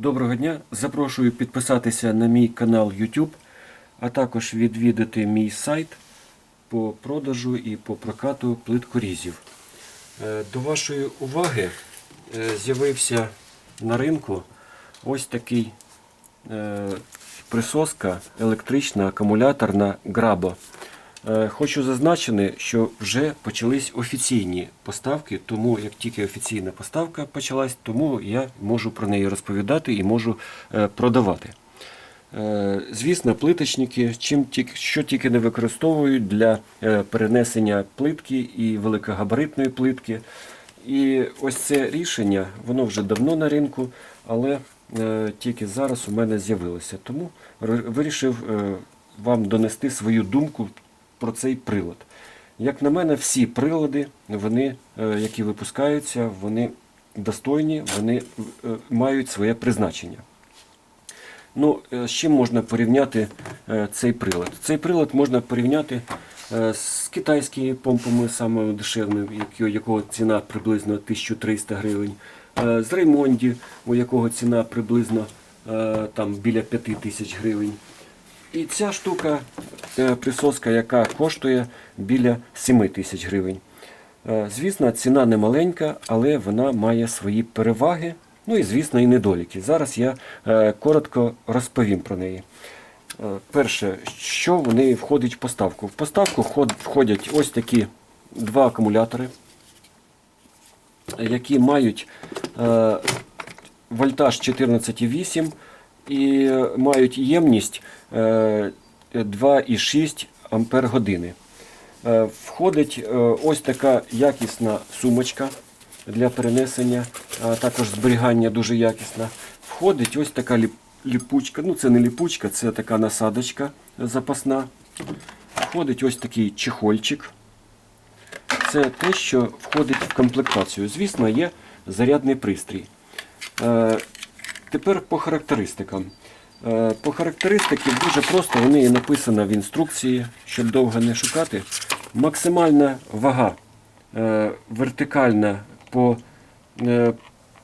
Доброго дня! Запрошую підписатися на мій канал YouTube, а також відвідати мій сайт по продажу і по прокату плиткорізів. Е, До вашої уваги е, з'явився на ринку ось такий е, присоска електрична акумуляторна Grabo. Е, Хочу зазначити, що вже почались офіційні поставки, тому як тільки офіційна поставка почалась, тому я можу про неї розповідати і можу е, продавати. Е, Звісно, плиточники, чим тільки, що тільки не використовують для перенесення плитки і великогабаритної плитки. І ось це рішення, воно вже давно на ринку, але тільки зараз у мене з'явилося. Тому вирішив вам донести свою думку про цей прилад. Як на мене, всі прилади, вони, е, які випускаються, вони достойні, вони е, мають своє призначення. Ну, е, з чим можна порівняти цей прилад? Цей прилад можна порівняти з китайськими помпами, самими дешевими, які- якого ціна приблизно 1300 гривень, з Реймонді, у якого ціна приблизно там, біля 5000 гривень. І ця штука, е, присоска, яка коштує біля 7 тисяч гривень. Е, Звісно, ціна не маленька, але вона має свої переваги, ну і, звісно, і недоліки. Зараз я е, коротко розповім про неї. Перше, що в неї входить в поставку? В поставку входять ось такі два акумулятори, які мають вольтаж 14,8 і е, мають ємність е, 2,6 ампер години. Е, Входить е, ось така якісна сумочка для перенесення, а також зберігання дуже якісна. Входить ось така ліпучка, ну це не ліпучка, це така насадочка запасна. Входить ось такий чехольчик. Це те, що входить в комплектацію. Звісно, є зарядний пристрій. Тепер по характеристикам. Е, По характеристики дуже просто, вони і написано в інструкції, щоб довго не шукати. Максимальна вага е, вертикальна по е,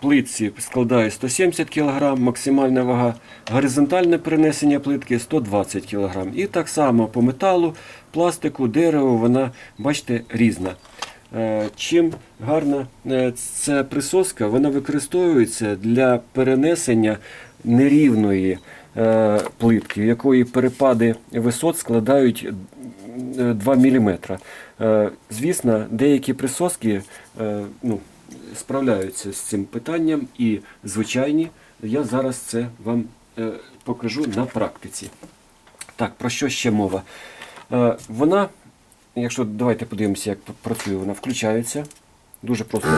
плитці складає 170 кг, максимальна вага, горизонтальне перенесення плитки 120 кг. І так само по металу, пластику, дереву вона, бачите, різна. Е, Чим гарна е, ця присоска, вона використовується для перенесення нерівної е, плитки, в якої перепади висот складають е, 2 мм. Звісно, деякі присоски ну, справляються з цим питанням і звичайні. Я зараз це вам покажу на практиці. Так, про що ще мова? Вона, якщо давайте подивимося, як працює, вона включається, дуже просто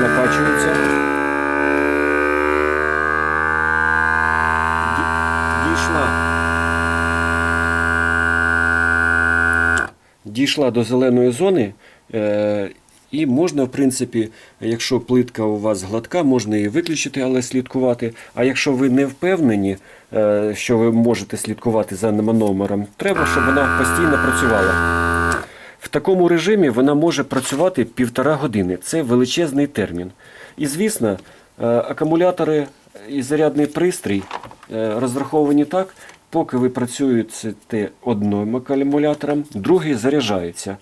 накачується. Ді- Дійшла. Дійшла до зеленої зони. Е, і можна, в принципі, якщо плитка у вас гладка, можна її виключити, але слідкувати. А якщо ви не впевнені, е, що ви можете слідкувати за номером, треба, щоб вона постійно працювала. В такому режимі вона може працювати півтора години. Це величезний термін. І звісно, е, акумулятори і зарядний пристрій е, розраховані так, поки ви працюєте одним акумулятором, другий заряджається.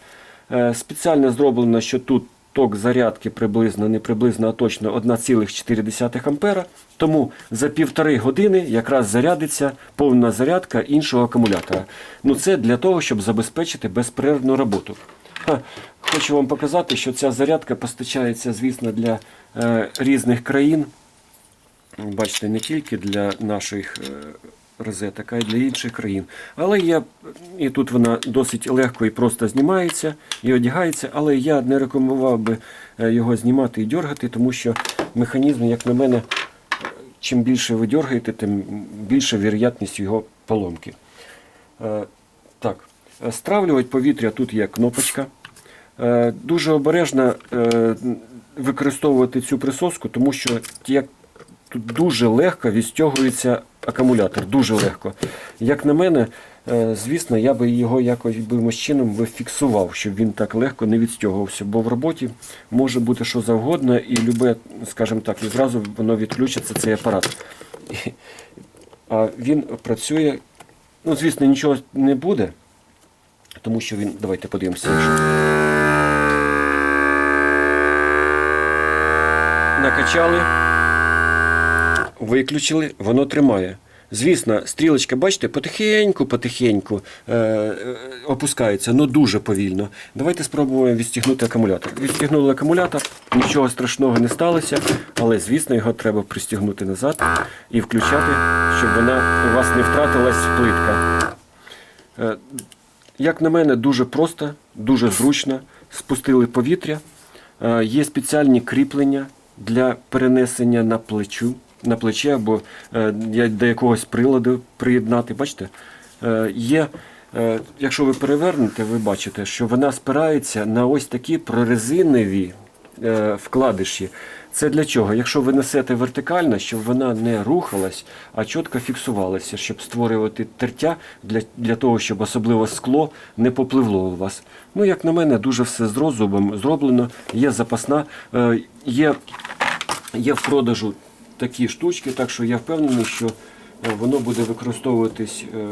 Е, Спеціально зроблено, що тут ток зарядки приблизно, не приблизно, а точно 1,4 ампера. Тому за півтори години якраз зарядиться повна зарядка іншого акумулятора. Ну це для того, щоб забезпечити безперервну роботу. Ха, Хочу вам показати, що ця зарядка постачається, звісно, для е, різних країн. Бачите, не тільки для наших е, розеток, а й для інших країн. Але я, і тут вона досить легко і просто знімається і одягається, але я не рекомендував би е, його знімати і дергати, тому що механізм, як на мене, чим більше ви дергаєте, тим більша вірогідність його поломки. Е, Так, е, стравлювати повітря тут є кнопочка. Е, Дуже обережно е, використовувати цю присоску, тому що як тут дуже легко відстягується акумулятор, дуже легко. Як на мене, е, звісно, я би його якось чином фіксував, щоб він так легко не відстягувався, бо в роботі може бути що завгодно, і любе, скажімо так, і зразу воно відключиться цей апарат. А він працює, ну, звісно, нічого не буде, тому що він, давайте подивимося. Накачали, виключили, воно тримає. Звісно, стрілочка, бачите, потихеньку, потихеньку е, е, опускається, але дуже повільно. Давайте спробуємо відстігнути акумулятор. Відстігнули акумулятор, нічого страшного не сталося, але звісно його треба пристігнути назад і включати, щоб вона у вас не втратилась плитка. Е, як на мене, дуже просто, дуже зручно. Спустили повітря. Е, Є спеціальні кріплення для перенесення на плечу, на плече або е, до якогось приладу приєднати. Бачите? Е, Є, е, якщо ви перевернете, ви бачите, що вона спирається на ось такі прорезинові вкладиші. Це для чого? Якщо ви несете вертикально, щоб вона не рухалась, а чітко фіксувалася, щоб створювати тертя для, для того, щоб особливо скло не попливло у вас. Ну, як на мене, дуже все з розумом зроблено. Є запасна, є, є в продажу такі штучки, так що я впевнений, що е, воно буде використовуватись е,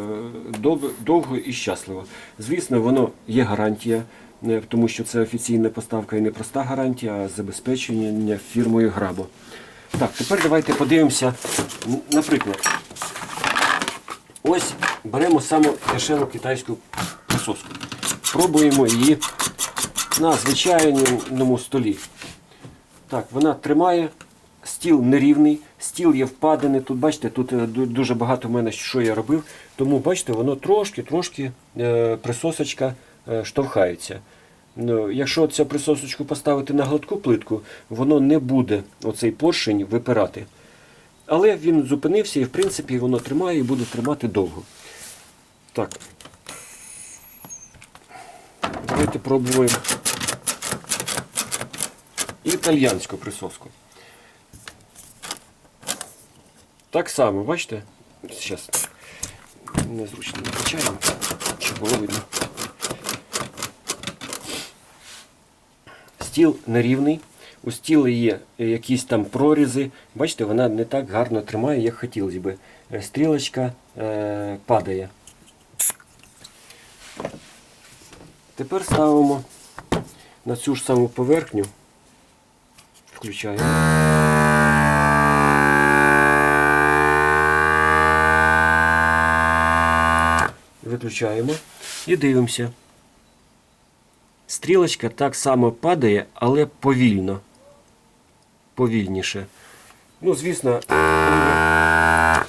довго і щасливо. Звісно, воно є гарантія, е, тому що це офіційна поставка і не проста гарантія, а забезпечення фірмою Грабо. Так, тепер давайте подивимося, наприклад, ось беремо саму дешеву китайську присоску. Пробуємо її на звичайному столі. Так, вона тримає, стіл нерівний, стіл є впадений. Тут бачите, тут е, дуже багато в мене що я робив. Тому бачите, воно трошки-трошки е, присосочка е, штовхається. Ну, якщо цю присосочку поставити на гладку плитку, воно не буде оцей поршень випирати. Але він зупинився і в принципі воно тримає і буде тримати довго. Так. Давайте пробуємо італьянську присоску. Так само, бачите? Зараз незручно накачаємо, щоб було видно. Стіл нерівний. У стіла є якісь там прорізи. Бачите, вона не так гарно тримає, як хотілося. Е, Стрілочка е, падає. Тепер ставимо на цю ж саму поверхню. Включаємо. Виключаємо і дивимося. Стрілочка так само падає, але повільно. Повільніше. Ну, звісно,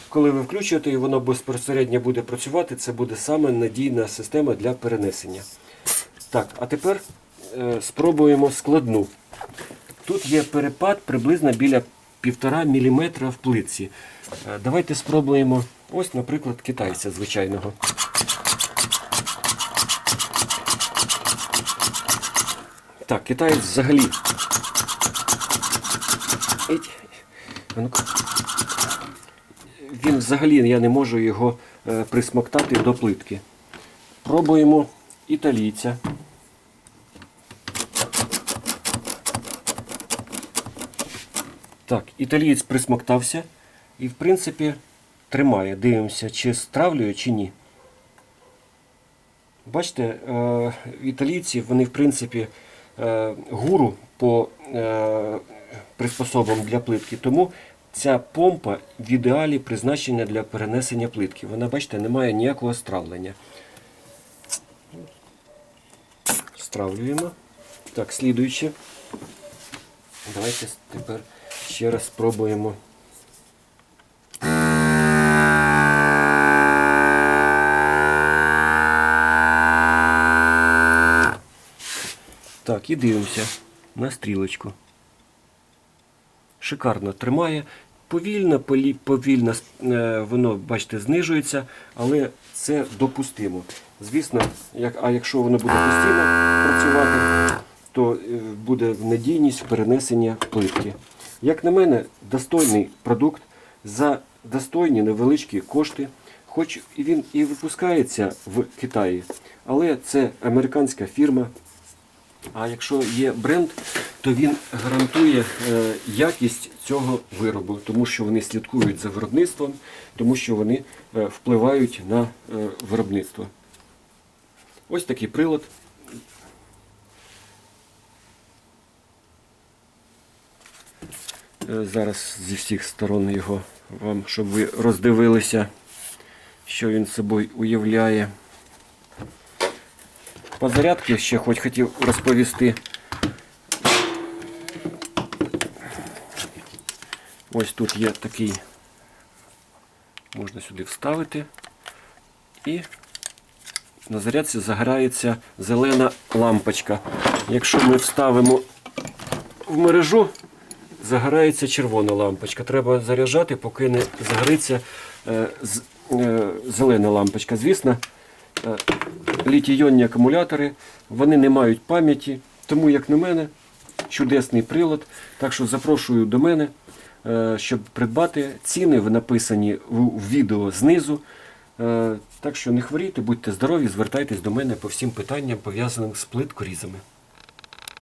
коли ви, включуєте і воно безпосередньо буде працювати, це буде саме надійна система для перенесення. Так, а тепер е, спробуємо складну. Тут є перепад приблизно біля 1,5 мм в плитці. Е, давайте спробуємо ось, наприклад, китайця звичайного. Так, китаєць взагалі. Він взагалі я не можу його е, присмоктати до плитки. Пробуємо італійця. Так, італієць присмоктався і, в принципі, тримає. Дивимося, чи стравлює, чи ні. Бачите, е, італійці, вони, в принципі, гуру по е, приспособам для плитки. Тому ця помпа в ідеалі призначена для перенесення плитки. Вона, бачите, не має ніякого стравлення. Стравлюємо. Так, слідуючи. Давайте тепер ще раз спробуємо. І дивимося на стрілочку. Шикарно тримає. Повільно, повільно е, воно, бачите, знижується, але це допустимо. Звісно, як, а якщо воно буде постійно працювати, то е, буде надійність перенесення плитки. Як на мене, достойний продукт за достойні невеличкі кошти. Хоч він і випускається в Китаї, але це американська фірма, А якщо є бренд, то він гарантує е, якість цього виробу, тому що вони слідкують за виробництвом, тому що вони е, впливають на е, виробництво. Ось такий прилад. Зараз зі всіх сторон його вам, щоб ви роздивилися, що він собою уявляє. По зарядці ще хоч хотів розповісти. Ось тут є такий, можна сюди вставити. І на зарядці загорається зелена лампочка. Якщо ми вставимо в мережу, загорається червона лампочка. Треба заряджати, поки не загориться е, е, зелена лампочка. Звісно, літій-іонні акумулятори, вони не мають пам'яті, тому, як на мене, чудесний прилад. Так що запрошую до мене, е, щоб придбати. Ціни написані в відео знизу. Е, Так що не хворійте, будьте здорові, звертайтесь до мене по всім питанням, пов'язаним з плиткорізами.